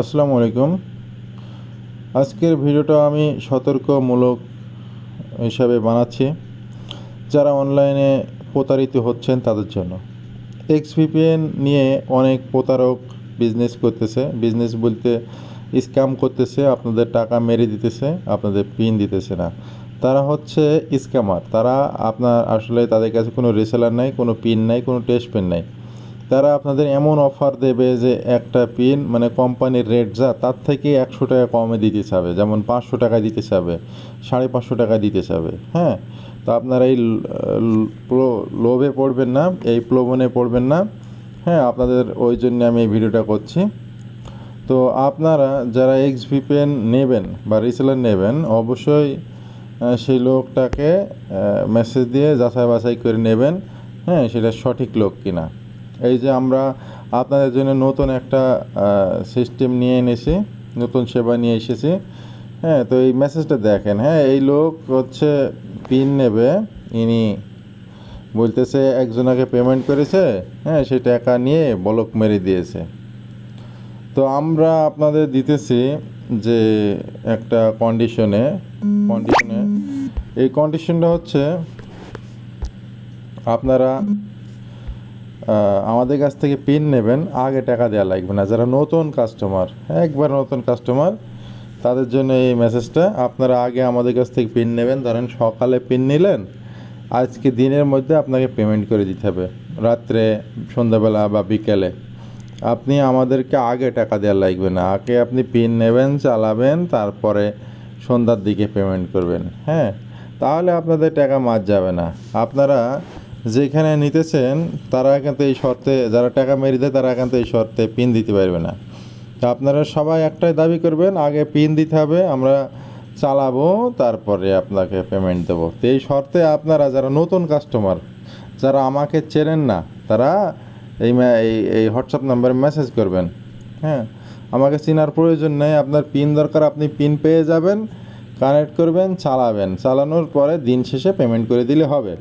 আসসালামু আলাইকুম। আজকের ভিডিওটা আমি সতর্কমূলক হিসাবে বানাচ্ছি। যারা অনলাইনে প্রতারিত হচ্ছেন তাদের জন্য। এক্সভিপিএন নিয়ে অনেক প্রতারক বিজনেস করতেছে। বিজনেস বলতে স্ক্যাম করতেছে, আপনাদের টাকা মেরে দিতেছে, আপনাদের পিন দিতেছে না। তারা হচ্ছে স্ক্যামার তারা আপনার আসলে তাদের কাছে কোনো রিসেলার নাই, কোনো পিন নাই, কোনো টেস্ট পেন নাই। তারা আপনাদের এমন অফার দেবে যে একটা পিন মানে কোম্পানির রেট যা, তার থেকে একশো টাকা কমে দিতে চাবে। যেমন পাঁচশো টাকা দিতে চাবে, সাড়ে পাঁচশো টাকা দিতে চাবে হ্যাঁ? তো আপনারা এই লোভে পড়বেন না, এই প্রলোভনে পড়বেন না হ্যাঁ? আপনাদের ওই জন্য আমি এই ভিডিওটা করছি। তো আপনারা যারা এক্স ভিপিএন নেবেন বা রিসেলার নেবেন, অবশ্যই সেই লোকটাকে মেসেজ দিয়ে যাচাই বাছাই করে নেবেন হ্যাঁ? সেটা সঠিক লোক কিনা। এই যে আমরা আপনাদের জন্য নতুন একটা সিস্টেম নিয়ে এনেছি, নতুন সেবা নিয়ে এসেছি। হ্যাঁ তো এই মেসেজটা দেখেন হ্যাঁ এই লোক হচ্ছে পিন নেবে, ইনি বলতেছে একজনকে পেমেন্ট করেছে হ্যাঁ সেই টাকা নিয়ে বলক মেরে দিয়েছে। তো আমরা আপনাদের দিতেছি যে একটা কন্ডিশনে কন্ডিশনে এই কন্ডিশনটা হচ্ছে আপনারা আমাদের কাছ থেকে পিন নেবেন, আগে টাকা দেওয়া লাগবে না। যারা নতুন কাস্টমার একবার নতুন কাস্টমার তাদের জন্য এই মেসেজটা আপনারা আগে আমাদের কাছ থেকে পিন নেবেন। ধরেন সকালে পিন নিলেন, আজকে দিনের মধ্যে আপনাকে পেমেন্ট করে দিতে হবে। রাত্রে, সন্ধ্যাবেলা বা বিকেলে। আপনি আমাদেরকে আগে টাকা দেওয়া লাগবে না। আগে আপনি পিন নেবেন, চালাবেন, তারপরে সন্ধ্যার দিকে পেমেন্ট করবেন। হ্যাঁ? তাহলে আপনাদের টাকা মার যাবে না। আপনারা যেখানে নিতেছেন, তারা কিন্তু এই শর্তে, যারা টাকা মেরে দেয়, তারা কিন্তু এই শর্তে পিন দিতে পারবে না। তো আপনারা সবাই একটাই দাবি করবেন, আগে পিন দিতে হবে, আমরা চালাবো, তারপরে আপনাকে পেমেন্ট দেবো। তো এই শর্তে আপনারা যারা নতুন কাস্টমার যারা আমাকে চেনেন না, তারা এই এই হোয়াটসঅ্যাপ নাম্বারে মেসেজ করবেন। হ্যাঁ? আমাকে চেনার প্রয়োজন নেই, আপনার পিন দরকার, আপনি পিন পেয়ে যাবেন কানেক্ট করবেন, চালাবেন। চালানোর পরে দিন শেষে পেমেন্ট করে দিলে হবে।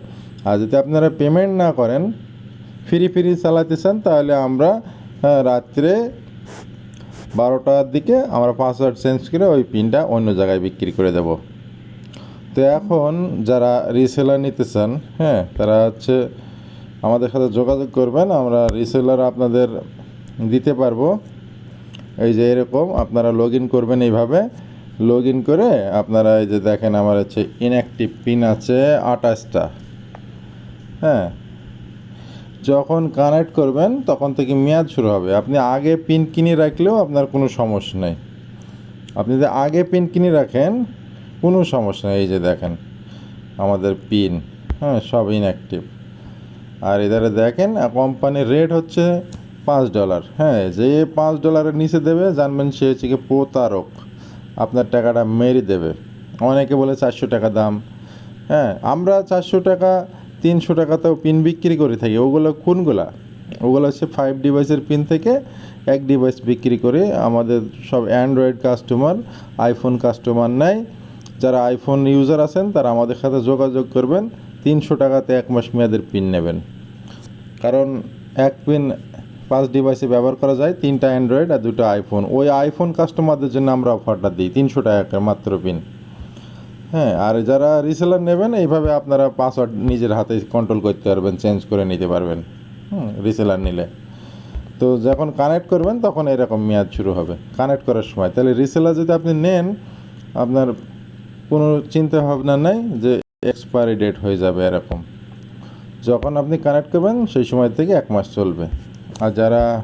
আর যদি আপনারা পেমেন্ট না করেন ফ্রি ফ্রি চালাতে চান, তাহলে আমরা রাত্রে বারোটার দিকে আমরা পাসওয়ার্ড চেঞ্জ করে ওই পিনটা অন্য জায়গায় বিক্রি করে দেব। তো এখন যারা রিসেলার নিতে চান হ্যাঁ তারা হচ্ছে আমাদের সাথে যোগাযোগ করবেন, আমরা রিসেলার আপনাদের দিতে পারব। এই যে এরকম আপনারা লগ ইন করবেন এইভাবে। লগ ইন করে আপনারা এই যে দেখেন আমার হচ্ছে ইনঅ্যাক্টিভ পিন আছে আঠাশটা। হ্যাঁ। যখন কানেক্ট করবেন, তখন থেকে মেয়াদ শুরু হবে। আপনি আগে পিন কিনে রাখলেও আপনার কোনো সমস্যা নেই। আপনি যদি আগে পিন কিনে রাখেন, কোনো সমস্যা নেই। এই যে দেখেন, আমাদের পিন হ্যাঁ সব ইনঅ্যাক্টিভ আর এধারে দেখেন কোম্পানির রেট হচ্ছে পাঁচ ডলার হ্যাঁ যে পাঁচ ডলারের নিচে দেবে, জানবেন সে হচ্ছে কি প্রতারক। আপনার টাকাটা মেরে দেবে। অনেকে বলে চারশো টাকা দাম। হ্যাঁ আমরা চারশো টাকা তিনশো টাকাতেও পিন বিক্রি করে থাকি। ওগুলো কোনগুলা? ওগুলো হচ্ছে ফাইভ ডিভাইসের পিন থেকে এক ডিভাইস বিক্রি করে আমাদের সব অ্যান্ড্রয়েড কাস্টমার আইফোন কাস্টমার নেয়। যারা আইফোন ইউজার আছেন, তারা আমাদের সাথে যোগাযোগ করবেন। তিনশো টাকাতে এক মাস মেয়াদের পিন নেবেন। কারণ এক পিন পাঁচ ডিভাইসে ব্যবহার করা যায়, তিনটা অ্যান্ড্রয়েড আর দুটো আইফোন ওই আইফোন কাস্টমারদের জন্য আমরা অফারটা দিই, তিনশো টাকা মাত্র পিন হ্যাঁ আর যারা রিসেলার নেবেন, এইভাবে আপনারা পাসওয়ার্ড নিজের হাতে কন্ট্রোল করতে পারবেন চেঞ্জ করে নিতে পারবেন। হুম রিসেলার নিলে। তো যখন কানেক্ট করবেন, তখন এরকম মেয়াদ শুরু হবে। কানেক্ট করার সময়। তাহলে রিসেলার যদি আপনি নেন, আপনার কোনো চিন্তা ভাবনা নাই যে এক্সপায়ারি ডেট হয়ে যাবে এরকম। যখন আপনি কানেক্ট করবেন, সেই সময় থেকে এক মাস চলবে। আর যারা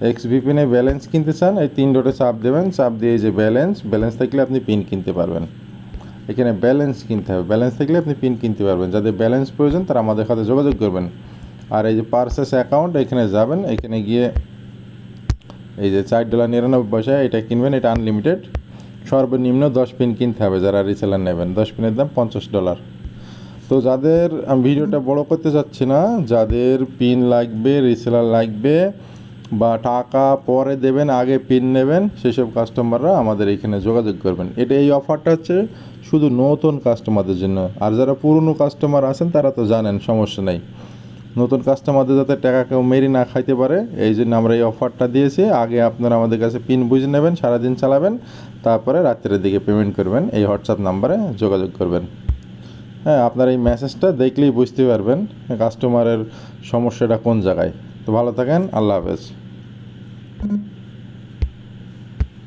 এক্স ভিপিনে ব্যালেন্স কিনতে চান, এই তিন ডটে চাপ দেবেন। চাপ দিয়ে যে ব্যালেন্স ব্যালেন্স থাকলে আপনি পিন কিনতে পারবেন। এখানে ব্যালেন্স কিনতে হবে। ব্যালেন্স থাকলে আপনি পিন কিনতে পারবেন। যাদের ব্যালেন্স প্রয়োজন, তারা আমাদের সাথে যোগাযোগ করবেন। আর এই যে পার্সেস অ্যাকাউন্ট এখানে যাবেন। এখানে গিয়ে এই যে চার ডলার নিরানব্বই পয়সা এটা কিনবেন, এটা আনলিমিটেড সর্বনিম্ন দশ পিন কিনতে হবে যারা রিসেলার নেবেন। দশ পিনের দাম পঞ্চাশ ডলার তো যাদের ভিডিওটা বড় করতে চাচ্ছি না, যাদের পিন লাগবে রিসেলার লাগবে বা টাকা পরে দেবেন, আগে পিন নেবেন, সেসব কাস্টমাররা আমাদের এখানে যোগাযোগ করবেন। এটা এই অফারটা হচ্ছে শুধু নতুন কাস্টমারদের জন্য। আর যারা পুরনো কাস্টমার আছেন, তারা তো জানেন, সমস্যা নেই। নতুন কাস্টমারদের যাতে টাকা কেউ মেরি না খাইতে পারে, এই জন্য আমরা এই অফারটা দিয়েছি। আগে আপনারা আমাদের কাছে পিন বুঝে নেবেন, সারাদিন চালাবেন, তারপরে রাত্রের দিকে পেমেন্ট করবেন, এই হোয়াটসঅ্যাপ নাম্বারে যোগাযোগ করবেন। হ্যাঁ আপনার এই মেসেজটা দেখলেই বুঝতে পারবেন কাস্টমারের সমস্যাটা কোন জায়গায়। তো ভালো থাকেন আল্লাহ হাফেজ।